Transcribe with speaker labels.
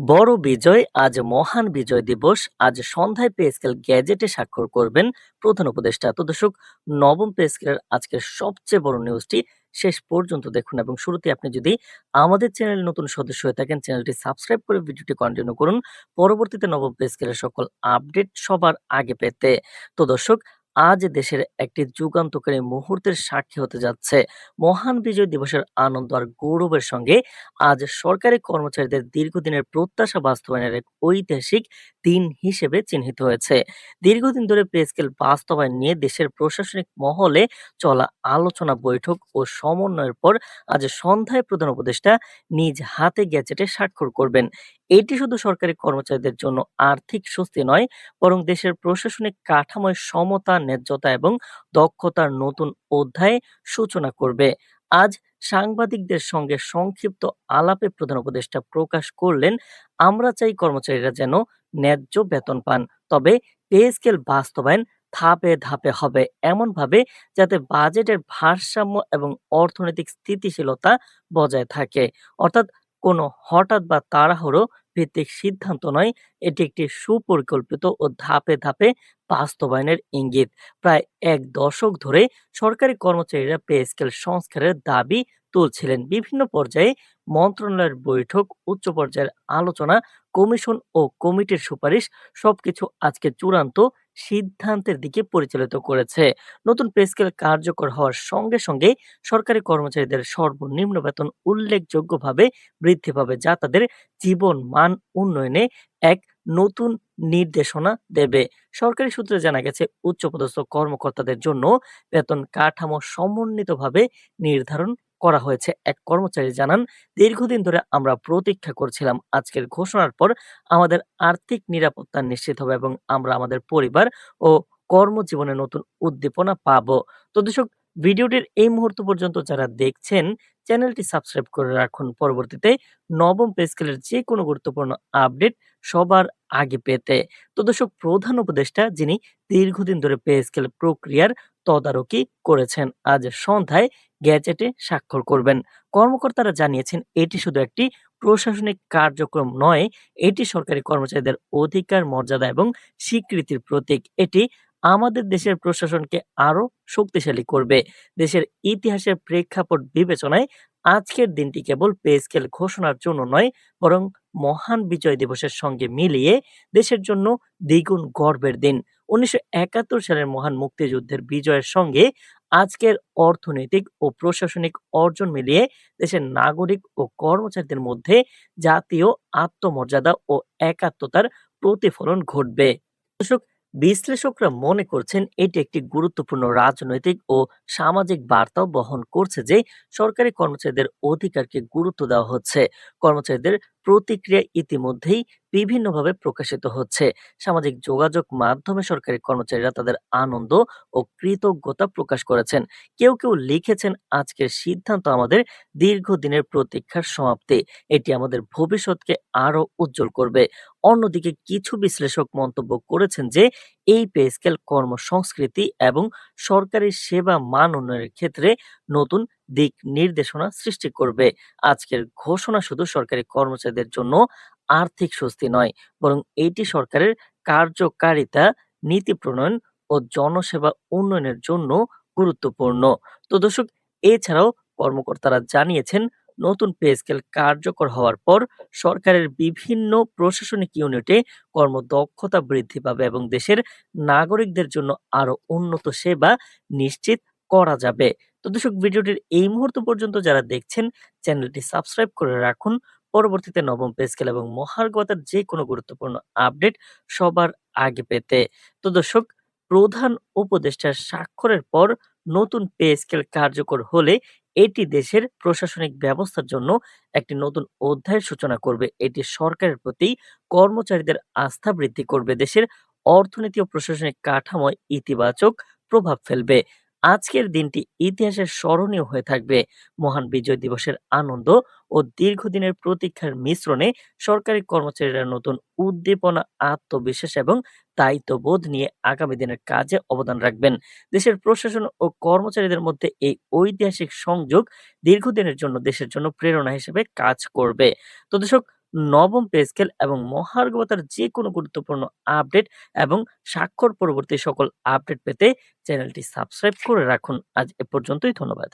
Speaker 1: বড় বিজয়, আজ মহান বিজয় দিবস, আজ সন্ধ্যায় পে স্কেল গ্যাজেটে স্বাক্ষর করবেন প্রধান উপদেষ্টা। তো দর্শক, নবম পেস্কেলের আজকের সবচেয়ে বড় নিউজটি শেষ পর্যন্ত দেখুন এবং শুরুতে আপনি যদি আমাদের চ্যানেল নতুন সদস্য হয়ে থাকেন, চ্যানেলটি সাবস্ক্রাইব করে ভিডিওটি কন্টিনিউ করুন। পরবর্তীতে নবম পেস্কেলের সকল আপডেট সবার আগে পেতে। তো দর্শক আজ দেশের একটি যুগান্তকারী মুহূর্তের সাক্ষী হতে যাচ্ছে মহান বিজয় দিবসের আনন্দ আর গৌরবের সঙ্গে। আজ সরকারি কর্মচারীদের দীর্ঘদিনের প্রত্যাশা বাস্তবায়নের এক ঐতিহাসিক দিন হিসেবে চিহ্নিত হয়েছে। দীর্ঘদিন ধরে পে স্কেল বাস্তবায়ন নিয়ে দেশের প্রশাসনিক মহলে চলা আলোচনা, বৈঠক ও সমন্বয়ের পর আজ সন্ধ্যায় প্রধান উপদেষ্টা নিজ হাতে গ্যাজেটে স্বাক্ষর করবেন। এটি শুধু সরকারি কর্মচারীদের জন্য আর্থিক স্বস্তি নয়, বরং দেশের প্রশাসনিক কাঠামোয় সমতা, ন্যায্যতা এবং দক্ষতার নতুন অধ্যায় সূচনা করবে। আজ সাংবাদিকদের সঙ্গে সংক্ষিপ্ত আলাপে প্রধান উপদেষ্টা প্রকাশ করলেন, আমরা চাই কর্মচারীরা যেন ন্যায্য বেতন পান, তবে পে স্কেল বাস্তবায়ন ধাপে ধাপে হবে এমনভাবে যাতে বাজেটের ভারসাম্য এবং অর্থনৈতিক স্থিতিশীলতা বজায় থাকে। অর্থাৎ কোনো হঠাৎ বা তাড়াহুড়ো ভিত্তিক সিদ্ধান্ত নয়, এটি একটি সুপরিকল্পিত ও ধাপে ধাপে বাস্তবায়নের ইঙ্গিত। প্রায় এক দশক ধরে সরকারি কর্মচারীরা পে স্কেল সংস্কারের দাবি তুলছিলেন। বিভিন্ন পর্যায়ে মন্ত্রণালয়ের বৈঠক, উচ্চ পর্যায়ের আলোচনা, কমিশন ও কমিটির সুপারিশ, সবকিছু আজকে চূড়ান্ত সিদ্ধান্তের দিকে পরিচালিত করেছে। নতুন পে স্কেল কার্যকর হওয়ার সঙ্গে সঙ্গে সরকারি কর্মচারীদের সর্বনিম্ন বেতন উল্লেখযোগ্যভাবে বৃদ্ধি পাবে যা তাদের জীবন মান উন্নয়নে এক নতুন নির্দেশনা দেবে। সরকারি সূত্রে জানা গেছে, উচ্চপদস্থ কর্মকর্তাদের জন্য বেতন কাঠামো সমন্বিতভাবে নির্ধারণ করা হয়েছে। এক কর্মচারী জানান, দীর্ঘদিন ধরে আমরা প্রতীক্ষা করছিলাম আজকের ঘোষণার পর আমাদের আর্থিক নিরাপত্তা নিশ্চিত হবে এবং আমরা আমাদের পরিবার ও কর্মজীবনে নতুন উদ্দীপনা পাব। তো দর্শক ভিডিওটির এই মুহূর্ত পর্যন্ত যারা দেখছেন, চ্যানেলটি সাবস্ক্রাইব করে রাখুন। পরবর্তীতে নবম পে স্কেলের যে কোনো গুরুত্বপূর্ণ আপডেট সবার আগে পেতে। তো দর্শক, প্রধান উপদেষ্টা যিনি দীর্ঘদিন ধরে পে স্কেল প্রক্রিয়ার তদারকি করেছেন, আজ সন্ধ্যায় গ্যাজেটে স্বাক্ষর করবেন। কর্মকর্তারা জানিয়েছেন, এটি শুধু একটি প্রশাসনিক কার্যক্রম নয়, এটি সরকারি কর্মচারীদের অধিকার, মর্যাদা এবং স্বীকৃতির প্রতীক। এটি আমাদের দেশের প্রশাসনকে আরও শক্তিশালী করবে। দেশের ইতিহাসের প্রেক্ষাপট বিবেচনায় আজকের দিনটি কেবল পে স্কেল ঘোষণার জন্য নয়, বরং মহান বিজয় দিবসের সঙ্গে মিলিয়ে দেশের জন্য দ্বিগুণ গর্বের দিন। উনিশশো একাত্তর সালের মহান মুক্তিযুদ্ধের বিজয়ের সঙ্গে আজকের অর্থনৈতিক ও প্রশাসনিক অর্জন মিলিয়ে দেশের নাগরিক ও কর্মচারীদের মধ্যে জাতীয় আত্মমর্যাদা ও একাত্মতার প্রতিফলন ঘটবে। দর্শক বিশ্লেষকরা মনে করছেন এটি একটি গুরুত্বপূর্ণ রাজনৈতিক ও সামাজিক বার্তাও বহন করছে যে সরকারি কর্মচারীদের অধিকারকে গুরুত্ব দেওয়া হচ্ছে। কর্মচারীদের প্রতিক্রিয়া ইতিমধ্যেই বিভিন্নভাবে প্রকাশিত হচ্ছে। সামাজিক যোগাযোগ মাধ্যমে সরকারি কর্মচারীরা তাদের আনন্দ ও কৃতজ্ঞতা প্রকাশ করেছেন। কেউ কেউ লিখেছেন, আজকের সিদ্ধান্ত আমাদের দীর্ঘদিনের প্রতীক্ষার সমাপ্তি। এটি আমাদের ভবিষ্যৎকে আরও উজ্জ্বল করবে। অন্যদিকে কিছু বিশ্লেষক মন্তব্য করেছেন যে, এই পে স্কেল কর্মসংস্কৃতি এবং সরকারি সেবা মান উন্নয়নের ক্ষেত্রে নতুন দিক নির্দেশনা সৃষ্টি করবে। আজকের ঘোষণা শুধু সরকারি কর্মচারীদের জন্য আর্থিক স্বস্তি নয়, বরং এটি সরকারের কার্যকারিতা, নীতি প্রণয়ন ও জনসেবা উন্নয়নের জন্য গুরুত্বপূর্ণ। তো দর্শক, এছাড়াও কর্মকর্তারা জানিয়েছেন, নতুন পে স্কেল কার্যকর হওয়ার পর সরকারের বিভিন্ন প্রশাসনিক ইউনিটে কর্মদক্ষতা বৃদ্ধি পাবে এবং দেশের নাগরিকদের জন্য আরও উন্নত সেবা নিশ্চিত করা যাবে। তো দর্শক, ভিডিওটির এই মুহূর্ত পর্যন্ত যারা দেখছেন, চ্যানেলটি সাবস্ক্রাইব করে রাখুন। পরবর্তীতে নবম পে স্কেল এবং মহার্গতার যে কোনো গুরুত্বপূর্ণ আপডেট সবার আগে পেতে। তো দর্শক, প্রধান উপদেষ্টার স্বাক্ষরের পর নতুন পে স্কেল কার্যকর হলে এটি দেশের প্রশাসনিক ব্যবস্থার জন্য একটি নতুন অধ্যায়ের সূচনা করবে। এটি সরকারের প্রতি কর্মচারীদের আস্থা বৃদ্ধি করবে। দেশের অর্থনীতি ও প্রশাসনিক কাঠামোয় ইতিবাচক প্রভাব ফেলবে। আজকের দিনটি ইতিহাসের স্মরণীয় হয়ে থাকবে। মহান বিজয় দিবসের আনন্দ ও দীর্ঘদিনের প্রতীক্ষার মিশ্রণে সরকারি কর্মচারীরা নতুন উদ্দীপনা, আত্মবিশ্বাস এবং দায়িত্ববোধ নিয়ে আগামী দিনের কাজে অবদান রাখবেন। দেশের প্রশাসন ও কর্মচারীদের মধ্যে এই ঐতিহাসিক সংযোগ দীর্ঘদিনের জন্য দেশের জন্য প্রেরণা হিসেবে কাজ করবে। তো দর্শক নবম পে স্কেল এবং মহার্গবতার যে কোনো গুরুত্বপূর্ণ আপডেট এবং স্বাক্ষর পরবর্তী সকল আপডেট পেতে চ্যানেলটি সাবস্ক্রাইব করে রাখুন। আজ এ পর্যন্তই, ধন্যবাদ।